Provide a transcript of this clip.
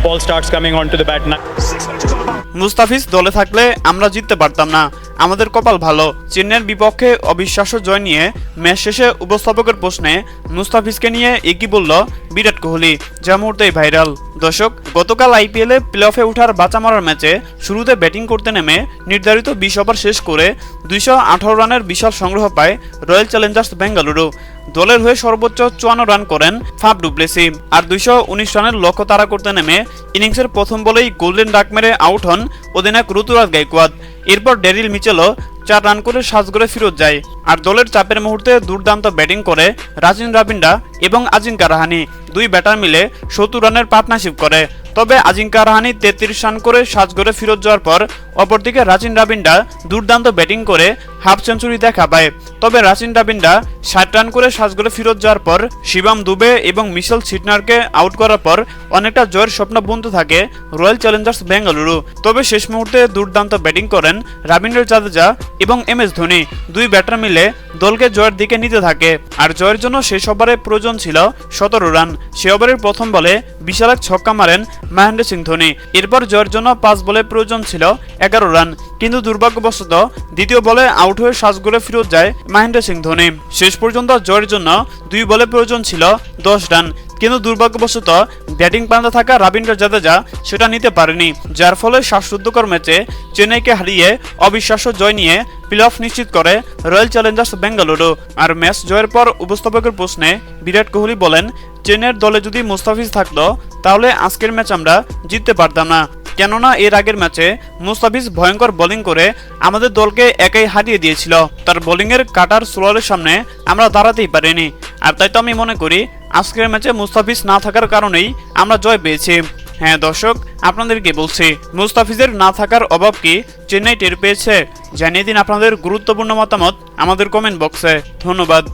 the ball starts coming onto the bat. Now. Mustafiz দলে থাকলে আমরা জিততে পারতাম না আমাদের কপাল ভালো। চেন্নাইয়ের বিপক্ষে অবিশ্বাস্য জয় নিয়ে ম্যাচ শেষে উপস্থাপকের প্রশ্নে মুস্তাফিজকে নিয়ে একই বলল বিরাট কোহলি, যা মুহূর্তেই ভাইরাল। দর্শক, গতকাল আইপিএলে প্লে অফে ওঠার বাঁচা মারার ম্যাচে শুরুতে ব্যাটিং করতে নেমে নির্ধারিত বিশ ওভার শেষ করে দুইশো আঠারো রানের বিশাল সংগ্রহ পায় রয়্যাল চ্যালেঞ্জার্স বেঙ্গালুরু। দলের হয়ে সর্বোচ্চ চুয়ান্ন রান করেন ফাফ ডুপ্লেসি আর দুইশো উনিশ রানের লক্ষ্য তাড়া করতে নেমে ইনিংসের প্রথম বলেই গোল্ডেন ডাক মেরে আউট হন অধিনায়ক ঋতুরাজ গাইকোয়াদ। এরপর ডেরিল মিচেলও চার রান করে সাজগড়ে ফেরত যায়। আর দলের চাপের মুহূর্তে দুর্দান্ত ব্যাটিং করে রাজিন রাবিন্ডা এবং আজিঙ্কা রাহানি। দুই ব্যাটার মিলে সত্তর রানের পার্টনারশিপ করে। তবে আজিঙ্কা রাহানি তেত্রিশ রান করে সাজগড়ে ফেরত যাওয়ার পর অপরদিকে রাজিন রাবিন্ডা দুর্দান্ত ব্যাটিং করে হাফ সেঞ্চুরি দেখা পায়। তবে রাচিন রাবিন্ডা ষাট রান করে সাজগড়ে ফেরত যাওয়ার পর শিবাম দুবে এবং মিশেল সিটনারকে আউট করার পর অনেকটা জয়ের স্বপ্ন বন্ধ থাকে রয়্যাল চ্যালেঞ্জার্স বেঙ্গালুরু। তবে শেষ মুহূর্তে দুর্দান্ত ব্যাটিং করেন রাবীন্দ্র জাদেজা এবং এম এস ধোনি। দুই ব্যাটার মিলে দলকে জয়ের দিকে নিতে থাকে। আর জয়ের জন্য শেষ ওভারে প্রয়োজন ছিল সতেরো রান। সে ওভারের প্রথম বলে বিশাল এক ছক্কা মারেন মহেন্দ্র সিং ধোনি। এরপর জয়ের জন্য পাঁচ বলে প্রয়োজন ছিল এগারো রান। কিন্তু দুর্ভাগ্যবশত দ্বিতীয় বলে আউট হয়ে সাজগোলে ফেরত যায় মহেন্দ্র সিং ধোনি। শেষ পর্যন্ত জয়ের জন্য দুই বলে প্রয়োজন ছিল দশ রান। কিন্তু দুর্ভাগ্যবশত ব্যাটিং পান্তা থাকা রবীন্দ্র জাদেজা সেটা নিতে পারেনি, যার ফলে শ্বাসরুদ্ধকর ম্যাচে চেন্নাইকে হারিয়ে অবিশ্বাস্য জয় নিয়ে প্লে অফ নিশ্চিত করে রয়্যাল চ্যালেঞ্জার্স বেঙ্গালুরু। আর ম্যাচ জয়ের পর উপস্থাপকের প্রশ্নে বিরাট কোহলি বলেন, চেন্নাইয়ের দলে যদি মুস্তাফিজ থাকতো, তাহলে আজকের ম্যাচ আমরা জিততে পারতাম না। কেননা এর আগের ম্যাচে মুস্তাফিজ ভয়ঙ্কর বোলিং করে আমাদের দলকে একাই হারিয়ে দিয়েছিল। তার বোলিংয়ের কাটার স্লোয়ারের সামনে আমরা দাঁড়াতেই পারিনি। আর তাই তো আমি মনে করি আজকের ম্যাচে মুস্তাফিজ না থাকার কারণেই আমরা জয় পেয়েছি। হ্যাঁ দর্শক আপনাদেরকে বলছি? মুস্তাফিজের না থাকার অভাব কি চেন্নাই টের পেয়েছে? জানিয়ে দিন আপনাদের গুরুত্বপূর্ণ মতামত আমাদের কমেন্ট বক্সে ধন্যবাদ।